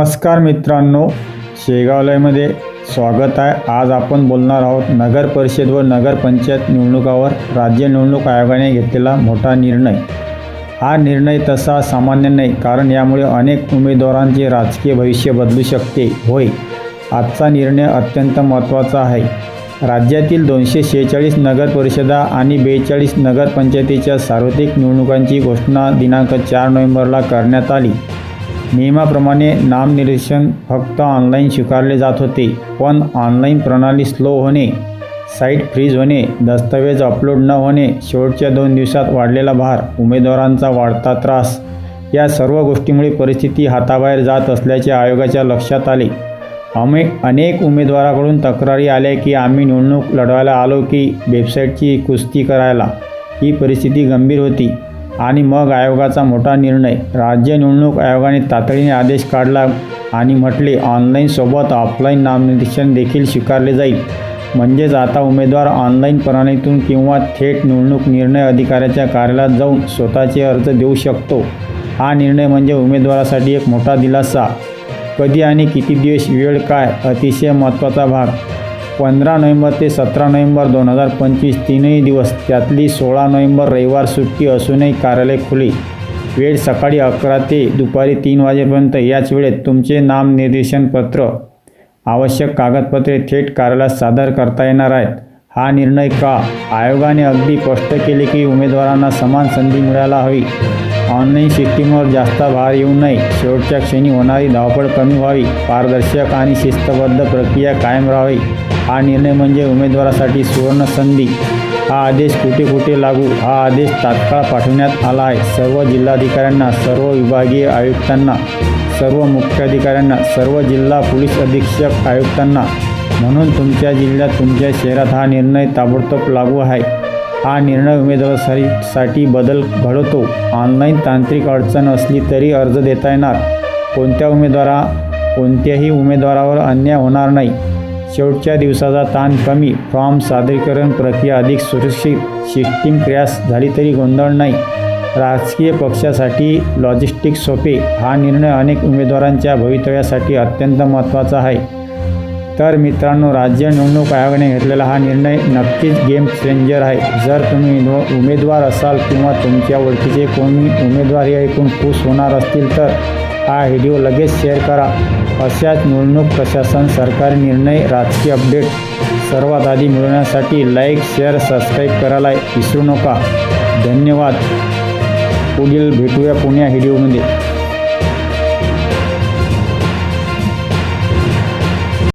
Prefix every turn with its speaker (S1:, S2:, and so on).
S1: नमस्कार मित्रांनो शेगावलयमध्ये स्वागत आहे. आज आपण बोलणार आहोत नगर परिषद व नगरपंचायत निवडणुकावर राज्य निवडणूक आयोगाने घेतलेला मोठा निर्णय. हा निर्णय तसा सामान्य नाही कारण यामुळे अनेक उमेदवारांचे राजकीय भविष्य बदलू शकते. होय आजचा निर्णय अत्यंत महत्त्वाचा आहे. राज्यातील दोनशे शेहेचाळीस नगर परिषदा आणि बेचाळीस नगरपंचायतीच्या सार्वत्रिक निवडणुकांची घोषणा दिनांक चार नोव्हेंबरला करण्यात आली. नियमाप्रमाणे नामनिर्देशन फक्त ऑनलाईन स्वीकारले जात होते. पण ऑनलाईन प्रणाली स्लो होणे साईट फ्रीज होणे दस्तावेज अपलोड न होणे शेवटच्या दोन दिवसात वाढलेला भार उमेदवारांचा वाढता त्रास या सर्व गोष्टीमुळे परिस्थिती हाताबाहेर जात असल्याचे आयोगाच्या लक्षात आले. आम्ही अनेक उमेदवाराकडून तक्रारी आल्या की आम्ही निवडणूक लढवायला आलो की वेबसाईटची कुस्ती करायला. ही परिस्थिती गंभीर होती. आणि मग आयोगाचा मोठा निर्णय. राज्य निवडणूक आयोगाने तातडीने आदेश काढला आणि म्हटले ऑनलाईनसोबत ऑफलाईन नामनिर्देशन देखील स्वीकारले जाईल. म्हणजेच आता उमेदवार ऑनलाईन प्रणालीतून किंवा थेट निवडणूक निर्णय अधिकाऱ्याच्या कार्यालयात जाऊन स्वतःचे अर्ज देऊ शकतो. हा निर्णय म्हणजे उमेदवारासाठी एक मोठा दिलासा. कधी आणि किती दिवस वेळ काय अतिशय महत्त्वाचा भाग. पंधरा नोव्हेंबर ते सतरा नोव्हेंबर दोन हजार पंचवीस तीनही दिवस त्यातली सोळा नोव्हेंबर रविवार सुट्टी असूनही कार्यालय खुले. वेळ सकाळी अकरा ते दुपारी तीन वाजेपर्यंत याच वेळेत तुमचे नामनिर्देशनपत्र आवश्यक कागदपत्रे थेट कार्यालयात सादर करता येणार आहेत. हा निर्णय का? आयोगाने अगदी स्पष्ट केले की उमेदवारांना समान संधी मिळायला हवी. ऑनलाईन सिस्टीमवर जास्त भार येऊ नये. शेवटच्या क्षणी होणारी धावपळ कमी व्हावी. पारदर्शक आणि शिस्तबद्ध प्रक्रिया कायम राहावी. हा निर्णय म्हणजे उमेदवारासाठी सुवर्ण संधी. हा आदेश कुठे कुठे लागू? हा आदेश तात्काळ पाठवण्यात आला आहे. सर्व जिल्हाधिकाऱ्यांना सर्व विभागीय आयुक्तांना सर्व मुख्याधिकाऱ्यांना सर्व जिल्हा पोलीस अधीक्षक आयुक्तांना म्हणून तुमच्या जिल्ह्यात तुमच्या शहरात हा निर्णय ताबडतोब लागू आहे. हा निर्णय उमेदवारासाठी साठी बदल घडवतो. ऑनलाईन तांत्रिक अडचण असली तरी अर्ज देता येणार. कोणत्या उमेदवारा कोणत्याही उमेदवारावर अन्याय होणार नाही. शेवटच्या दिवसाचा ताण कमी. फॉर्म सादरीकरण प्रक्रिया अधिक सुरक्षित. सिस्टीम क्रॅश झाली तरी गोंधळ नाही. राजकीय पक्षासाठी लॉजिस्टिक सोपे. हा निर्णय अनेक उमेदवारांच्या भवितव्यासाठी अत्यंत महत्त्वाचा आहे. तर मित्रांनो राज्य निवडणूक आयोगाने घेतलेला हा निर्णय नक्कीच गेम चेंजर आहे. जर तुम्ही उमेदवार असाल किंवा तुमच्या ओळखीचे कोणी उमेदवार हे ऐकून खुश होणार असतील तर हा व्हिडिओ लगेच शेअर करा. अशाच निवडणूक प्रशासन सरकारी निर्णय राजकीय अपडेट सर्वात आधी मिळवण्यासाठी लाईक शेअर सबस्क्राईब करायला विसरू नका. धन्यवाद. पुढील भेटूया पुण्या व्हिडिओमध्ये.